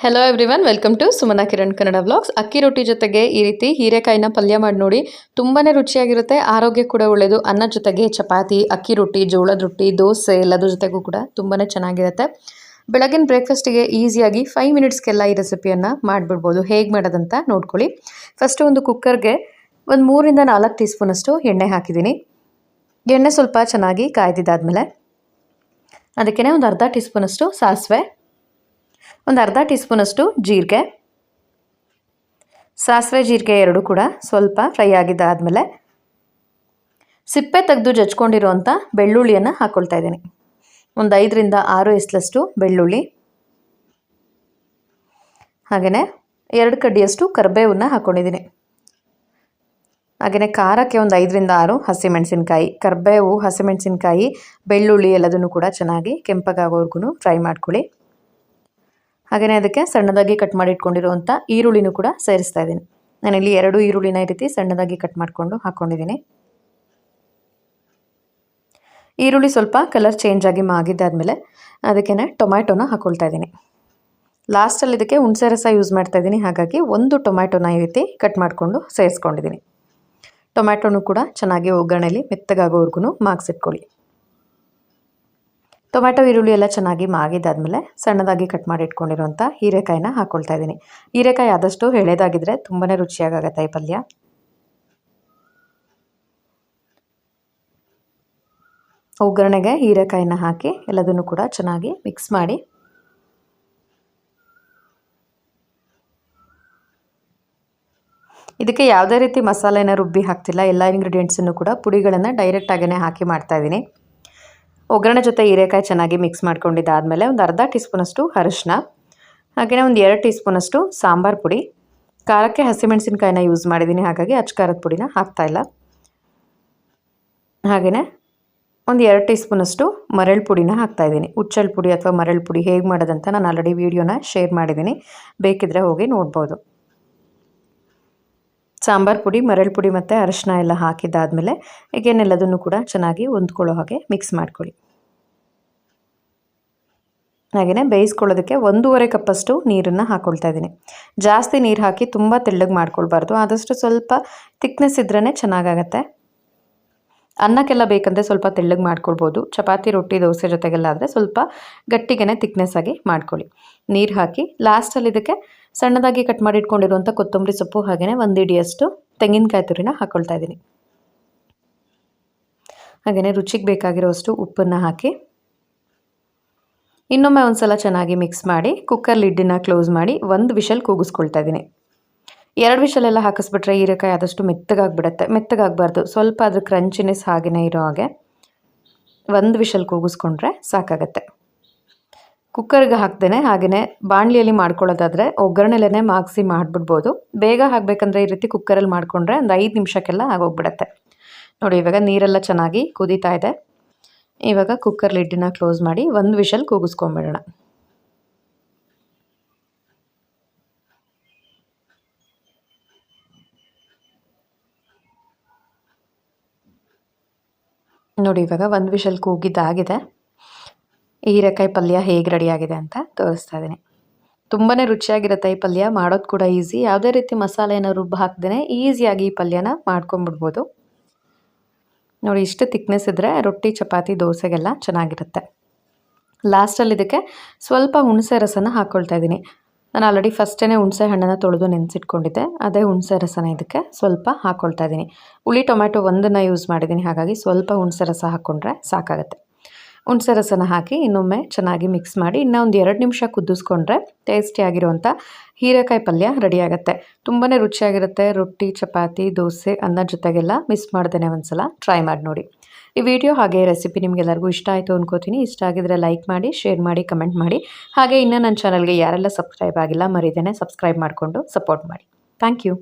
Hello everyone welcome to Sumana Kiran Kannada vlogs akki rotti ಜೊತೆಗೆ ಈ ರೀತಿ ಹೀರೆಕಾಯಿನ ಪಲ್ಯ ಮಾಡಿ ನೋಡಿ ತುಂಬಾ ರುಚಿಯಾಗಿರುತ್ತೆ, ಆರೋಗ್ಯ ಕೂಡ ಒಳ್ಳೆಯದು ಅನ್ನ ಜೊತೆಗೆ ಚಪಾತಿ, ಅಕ್ಕಿ ರೊಟ್ಟಿ, ಜೋಳದ ರೊಟ್ಟಿ, ದೋಸೆ ಎಲ್ಲದ್ರ ಜೊತೆಗೂ ಕೂಡ ತುಂಬಾ ಚೆನ್ನಾಗಿರುತ್ತೆ. ಬೆಳಗಿನ ಬ್ರೇಕ್ಫಾಸ್ಟಿಗೆ ಈಸಿಯಾಗಿ ಫೈವ್ ಮಿನಿಟ್ಸ್ಗೆಲ್ಲ ಈ ರೆಸಿಪಿಯನ್ನು ಮಾಡಿಬಿಡ್ಬೋದು. ಹೇಗೆ ಮಾಡೋದಂತ ನೋಡ್ಕೊಳ್ಳಿ. ಫಸ್ಟು ಒಂದು ಕುಕ್ಕರ್ಗೆ ಒಂದು ಮೂರಿಂದ ನಾಲ್ಕು ಟೀ ಸ್ಪೂನಷ್ಟು ಎಣ್ಣೆ ಹಾಕಿದ್ದೀನಿ. ಎಣ್ಣೆ ಸ್ವಲ್ಪ ಚೆನ್ನಾಗಿ ಕಾಯ್ದಿದ್ದಾದ್ಮೇಲೆ ಅದಕ್ಕೇ ಒಂದು ಅರ್ಧ ಟೀ ಸ್ಪೂನಷ್ಟು ಸಾಸಿವೆ ಒಂದು ಅರ್ಧ ಟೀ ಸ್ಪೂನಷ್ಟು ಜೀರಿಗೆ. ಸಾಸಿವೆ ಜೀರಿಗೆ ಎರಡು ಕೂಡ ಸ್ವಲ್ಪ ಫ್ರೈ ಆಗಿದ್ದಾದಮೇಲೆ ಸಿಪ್ಪೆ ತೆಗೆದು ಜಜ್ಕೊಂಡಿರುವಂಥ ಬೆಳ್ಳುಳ್ಳಿಯನ್ನು ಹಾಕ್ಕೊಳ್ತಾ ಇದ್ದೀನಿ. ಒಂದು ಐದರಿಂದ ಆರು ಎಸ್ಲಷ್ಟು ಬೆಳ್ಳುಳ್ಳಿ. ಹಾಗೆಯೇ ಎರಡು ಕಡ್ಡಿಯಷ್ಟು ಕರಿಬೇವನ್ನ ಹಾಕ್ಕೊಂಡಿದ್ದೀನಿ ಹಾಗೆಯೇ ಖಾರಕ್ಕೆ ಒಂದು ಐದರಿಂದ ಆರು ಹಸಿಮೆಣಸಿನ್ಕಾಯಿ, ಕರಿಬೇವು, ಹಸಿಮೆಣಸಿನ್ಕಾಯಿ, ಬೆಳ್ಳುಳ್ಳಿ ಎಲ್ಲದನ್ನು ಕೂಡ ಚೆನ್ನಾಗಿ ಕೆಂಪಗಾಗೋವರೆಗೂ ಫ್ರೈ ಮಾಡ್ಕೊಳ್ಳಿ. ಹಾಗೆಯೇ ಅದಕ್ಕೆ ಸಣ್ಣದಾಗಿ ಕಟ್ ಮಾಡಿ ಇಟ್ಕೊಂಡಿರುವಂಥ ಈರುಳ್ಳಿನೂ ಕೂಡ ಸೇರಿಸ್ತಾ ಇದ್ದೀನಿ. ನಾನಿಲ್ಲಿ ಎರಡು ಈರುಳ್ಳಿನ ಈ ರೀತಿ ಸಣ್ಣದಾಗಿ ಕಟ್ ಮಾಡಿಕೊಂಡು ಹಾಕ್ಕೊಂಡಿದ್ದೀನಿ ಈರುಳ್ಳಿ ಸ್ವಲ್ಪ ಕಲರ್ ಚೇಂಜ್ ಆಗಿ ಮಾಗಿದ್ದಾದಮೇಲೆ ಅದಕ್ಕೆ ಟೊಮ್ಯಾಟೊನ ಹಾಕ್ಕೊಳ್ತಾ ಇದ್ದೀನಿ. ಲಾಸ್ಟಲ್ಲಿ ಇದಕ್ಕೆ ಹುಣಸೆ ರಸ ಯೂಸ್ ಮಾಡ್ತಾ ಇದ್ದೀನಿ. ಹಾಗಾಗಿ ಒಂದು ಟೊಮ್ಯಾಟೊನ ಈ ರೀತಿ ಕಟ್ ಮಾಡಿಕೊಂಡು ಸೇರಿಸ್ಕೊಂಡಿದ್ದೀನಿ. ಟೊಮ್ಯಾಟೋನೂ ಕೂಡ ಚೆನ್ನಾಗಿ ಒಗ್ಗರಣೆಯಲ್ಲಿ ಮೆತ್ತಗಾಗೋವರೆಗೂ ಮಾಗಿಸಿಟ್ಕೊಳ್ಳಿ ಟೊಮ್ಯಾಟೊ, ಈರುಳ್ಳಿ ಎಲ್ಲ ಚೆನ್ನಾಗಿ ಮಾಗಿದ್ದಾದಮೇಲೆ ಸಣ್ಣದಾಗಿ ಕಟ್ ಮಾಡಿ ಇಟ್ಕೊಂಡಿರುವಂಥ ಹೀರೆಕಾಯಿನ ಹಾಕ್ಕೊಳ್ತಾ ಇದ್ದೀನಿ. ಹೀರೆಕಾಯಿ ಆದಷ್ಟು ಎಳೆದಾಗಿದ್ದರೆ ತುಂಬಾ ರುಚಿಯಾಗತ್ತೆ ಈ ಪಲ್ಯ. ಒಗ್ಗರಣೆಗೆ ಹೀರೆಕಾಯಿನ ಹಾಕಿ ಎಲ್ಲದನ್ನು ಕೂಡ ಚೆನ್ನಾಗಿ ಮಿಕ್ಸ್ ಮಾಡಿ. ಇದಕ್ಕೆ ಯಾವುದೇ ರೀತಿ ಮಸಾಲೆನ ರುಬ್ಬಿ ಹಾಕ್ತಿಲ್ಲ, ಎಲ್ಲ ಇಂಗ್ರೀಡಿಯೆಂಟ್ಸನ್ನು ಕೂಡ ಪುಡಿಗಳನ್ನು ಡೈರೆಕ್ಟಾಗೇ ಹಾಕಿ ಮಾಡ್ತಾಯಿದ್ದೀನಿ ಒಗ್ಗರಣೆ ಜೊತೆ ಹೀರೆಕಾಯಿ ಚೆನ್ನಾಗಿ ಮಿಕ್ಸ್ ಮಾಡ್ಕೊಂಡಿದ್ದಾದಮೇಲೆ ಒಂದು ಅರ್ಧ ಟೀ ಸ್ಪೂನಷ್ಟು ಅರಿಶಿನ ಹಾಗೆಯೇ ಒಂದು ಎರಡು ಟೀ ಸ್ಪೂನಷ್ಟು ಸಾಂಬಾರು ಪುಡಿ. ಖಾರಕ್ಕೆ ಹಸಿಮೆಣಸಿನ್ಕಾಯಿನ ಯೂಸ್ ಮಾಡಿದ್ದೀನಿ, ಹಾಗಾಗಿ ಅಚ್ಚ ಖಾರದ ಪುಡಿನ ಹಾಕ್ತಾಯಿಲ್ಲ ಹಾಗೆಯೇ ಒಂದು ಎರಡು ಟೀ ಸ್ಪೂನಷ್ಟು ಮರಳು ಪುಡಿನ ಹಾಕ್ತಾಯಿದ್ದೀನಿ ಉಚ್ಚಲ್ ಪುಡಿ ಅಥವಾ ಮರಳು ಪುಡಿ ಹೇಗೆ ಮಾಡೋದಂತ ನಾನು ಆಲ್ರೆಡಿ ವೀಡಿಯೋನ ಶೇರ್ ಮಾಡಿದ್ದೀನಿ. ಬೇಕಿದ್ದರೆ ಹೋಗಿ ನೋಡ್ಬೋದು. ಸಾಂಬಾರು ಪುಡಿ, ಮರಳು ಪುಡಿ ಮತ್ತು ಅರಿಶಿನ ಎಲ್ಲ ಹಾಕಿದ್ದಾದಮೇಲೆ ಈಗೇನೆಲ್ಲದನ್ನು ಕೂಡ ಚೆನ್ನಾಗಿ ಹೊಂದ್ಕೊಳ್ಳೋ ಹಾಗೆ ಮಿಕ್ಸ್ ಮಾಡ್ಕೊಳ್ಳಿ. ಹಾಗೆಯೇ ಬೇಯಿಸ್ಕೊಳ್ಳೋದಕ್ಕೆ ಒಂದೂವರೆ ಕಪ್ಪಷ್ಟು ನೀರನ್ನು ಹಾಕ್ಕೊಳ್ತಾ ಇದ್ದೀನಿ. ಜಾಸ್ತಿ ನೀರು ಹಾಕಿ ತುಂಬ ತೆಳ್ಳಗೆ ಮಾಡ್ಕೊಳ್ಬಾರ್ದು. ಆದಷ್ಟು ಸ್ವಲ್ಪ ತಿಕ್ನೆಸ್ ಇದ್ರೇ ಚೆನ್ನಾಗಾಗತ್ತೆ. ಅನ್ನಕ್ಕೆಲ್ಲ ಬೇಕಂದರೆ ಸ್ವಲ್ಪ ತೆಳ್ಳಗೆ ಮಾಡ್ಕೊಳ್ಬೋದು. ಚಪಾತಿ, ರೊಟ್ಟಿ, ದೋಸೆ ಜೊತೆಗೆಲ್ಲ ಆದರೆ ಸ್ವಲ್ಪ ಗಟ್ಟಿಗೆ ತಿಕ್ನೆಸ್ ಆಗಿ ಮಾಡ್ಕೊಳ್ಳಿ. ನೀರು ಹಾಕಿ ಲಾಸ್ಟಲ್ಲಿ ಇದಕ್ಕೆ ಸಣ್ಣದಾಗಿ ಕಟ್ ಮಾಡಿ ಇಟ್ಕೊಂಡಿರುವಂಥ ಕೊತ್ತಂಬರಿ ಸೊಪ್ಪು ಹಾಗೆಯೇ ಒಂದು ಇಡಿಯಷ್ಟು ತೆಂಗಿನಕಾಯಿ ತುರಿನ ಹಾಕ್ಕೊಳ್ತಾ ಇದ್ದೀನಿ. ಹಾಗೆಯೇ ರುಚಿಗೆ ಬೇಕಾಗಿರೋಷ್ಟು ಉಪ್ಪನ್ನು ಹಾಕಿ ಇನ್ನೊಮ್ಮೆ ಒಂದು ಸಲ ಚೆನ್ನಾಗಿ ಮಿಕ್ಸ್ ಮಾಡಿ ಕುಕ್ಕರ್ ಲಿಡ್ಡನ್ನ ಕ್ಲೋಸ್ ಮಾಡಿ, ಒಂದು ವಿಷಲ್ ಕೂಗಿಸ್ಕೊಳ್ತಾ ಇದ್ದೀನಿ ಎರಡು ವಿಷಲೆಲ್ಲ ಹಾಕಿಸ್ಬಿಟ್ರೆ ಹೀರೆಕಾಯಿ ಆದಷ್ಟು ಮೆತ್ತಗಾಗ್ಬಿಡುತ್ತೆ. ಮೆತ್ತಗಾಗಬಾರ್ದು. ಸ್ವಲ್ಪ ಅದ್ರ ಕ್ರಂಚಿನೆಸ್ ಹಾಗೆಯೇ ಇರೋ ಹಾಗೆ ಒಂದು ವಿಷಲ್ ಕೂಗಿಸ್ಕೊಂಡ್ರೆ ಸಾಕಾಗತ್ತೆ. ಕುಕ್ಕರ್ಗೆ ಹಾಕ್ದೇ ಹಾಗೆಯೇ ಬಾಣಲಿಯಲ್ಲಿ ಮಾಡ್ಕೊಳ್ಳೋದಾದರೆ ಒಗ್ಗರಣೆಲೇ ಮಾಗಿಸಿ ಮಾಡಿಬಿಡ್ಬೋದು. ಬೇಗ ಹಾಕಬೇಕಂದ್ರೆ ಈ ರೀತಿ ಕುಕ್ಕರಲ್ಲಿ ಮಾಡಿಕೊಂಡ್ರೆ ಒಂದು ಐದು ನಿಮಿಷಕ್ಕೆಲ್ಲ ಆಗೋಗ್ಬಿಡತ್ತೆ. ನೋಡಿ, ಇವಾಗ ನೀರೆಲ್ಲ ಚೆನ್ನಾಗಿ ಕುದೀತಾ ಇದೆ. ಇವಾಗ ಕುಕ್ಕರ್ ಲಿಡ್ಡನ್ನ ಕ್ಲೋಸ್ ಮಾಡಿ ಒಂದು ವಿಷಲ್ ಕೂಗಿಸ್ಕೊಂಬಿಡೋಣ. ನೋಡಿ ಇವಾಗ ಒಂದು ವಿಷಲ್ ಕೂಗಿದ್ದಾಗಿದೆ. ಹೀರೆಕಾಯಿ ಪಲ್ಯ ಹೇಗೆ ರೆಡಿಯಾಗಿದೆ ಅಂತ ತೋರಿಸ್ತಾ ಇದ್ದೀನಿ. ತುಂಬಾ ರುಚಿಯಾಗಿರುತ್ತೆ ಈ ಪಲ್ಯ, ಮಾಡೋದು ಕೂಡ ಈಸಿ ಯಾವುದೇ ರೀತಿ ಮಸಾಲೆ ಮಸಾಲೆನ ರುಬ್ಬ ಹಾಕ್ದೇ ಈಸಿಯಾಗಿ ಈ ಪಲ್ಯನ ಮಾಡ್ಕೊಂಬಿಡ್ಬೋದು. ನೋಡಿ, ಇಷ್ಟು ತಿಕ್ನೆಸ್ ಇದ್ದರೆ ರೊಟ್ಟಿ, ಚಪಾತಿ, ದೋಸೆಗೆಲ್ಲ ಚೆನ್ನಾಗಿರುತ್ತೆ. ಲಾಸ್ಟಲ್ಲಿ ಇದಕ್ಕೆ ಸ್ವಲ್ಪ ಹುಣಸೆ ರಸನ ಹಾಕ್ಕೊಳ್ತಾ ಇದ್ದೀನಿ. ನಾನು ಆಲ್ರೆಡಿ ಫಸ್ಟೇ ಹುಣಸೆ ಹಣ್ಣನ್ನು ತೊಳೆದು ನೆನೆಸಿಟ್ಕೊಂಡಿದ್ದೆ, ಅದೇ ಹುಣಸೆ ರಸನ ಇದಕ್ಕೆ ಸ್ವಲ್ಪ ಹಾಕ್ಕೊಳ್ತಾ ಇದ್ದೀನಿ. ಹುಳಿ, ಟೊಮ್ಯಾಟೊ ಒಂದನ್ನು ಯೂಸ್ ಮಾಡಿದ್ದೀನಿ, ಹಾಗಾಗಿ ಸ್ವಲ್ಪ ಹುಣಸೆ ರಸ ಹಾಕ್ಕೊಂಡ್ರೆ ಸಾಕಾಗುತ್ತೆ. ಹುಣಸೆ ರಸನ ಹಾಕಿ ಇನ್ನೊಮ್ಮೆ ಚೆನ್ನಾಗಿ ಮಿಕ್ಸ್ ಮಾಡಿ ಇನ್ನೂ ಒಂದು ಎರಡು ನಿಮಿಷ ಕುದಿಸ್ಕೊಂಡ್ರೆ ಟೇಸ್ಟಿಯಾಗಿರುವಂಥ ಹೀರೆಕಾಯಿ ಪಲ್ಯ ರೆಡಿಯಾಗುತ್ತೆ ತುಂಬಾ ರುಚಿಯಾಗಿರುತ್ತೆ. ರೊಟ್ಟಿ, ಚಪಾತಿ, ದೋಸೆ, ಅನ್ನ ಜೊತೆಗೆಲ್ಲ ಮಿಸ್ ಮಾಡ್ದೇನೆ ಒಂದ್ಸಲ. ಟ್ರೈ ಮಾಡಿ ನೋಡಿ. ಈ ವಿಡಿಯೋ ಹಾಗೆ ರೆಸಿಪಿ ನಿಮಗೆಲ್ಲರಿಗೂ ಇಷ್ಟ ಆಯಿತು ಅನ್ಕೋತೀನಿ. ಇಷ್ಟ ಆಗಿದ್ರೆ ಲೈಕ್ ಮಾಡಿ ಶೇರ್ ಮಾಡಿ ಕಮೆಂಟ್ ಮಾಡಿ. ಹಾಗೆ ಇನ್ನೂ ನನ್ನ ಚಾನಲ್ಗೆ ಯಾರೆಲ್ಲ ಸಬ್ಸ್ಕ್ರೈಬ್ ಆಗಿಲ್ಲ ಮರಿದೇನೆ ಸಬ್ಸ್ಕ್ರೈಬ್ ಮಾಡಿಕೊಂಡು ಸಪೋರ್ಟ್ ಮಾಡಿ. Thank you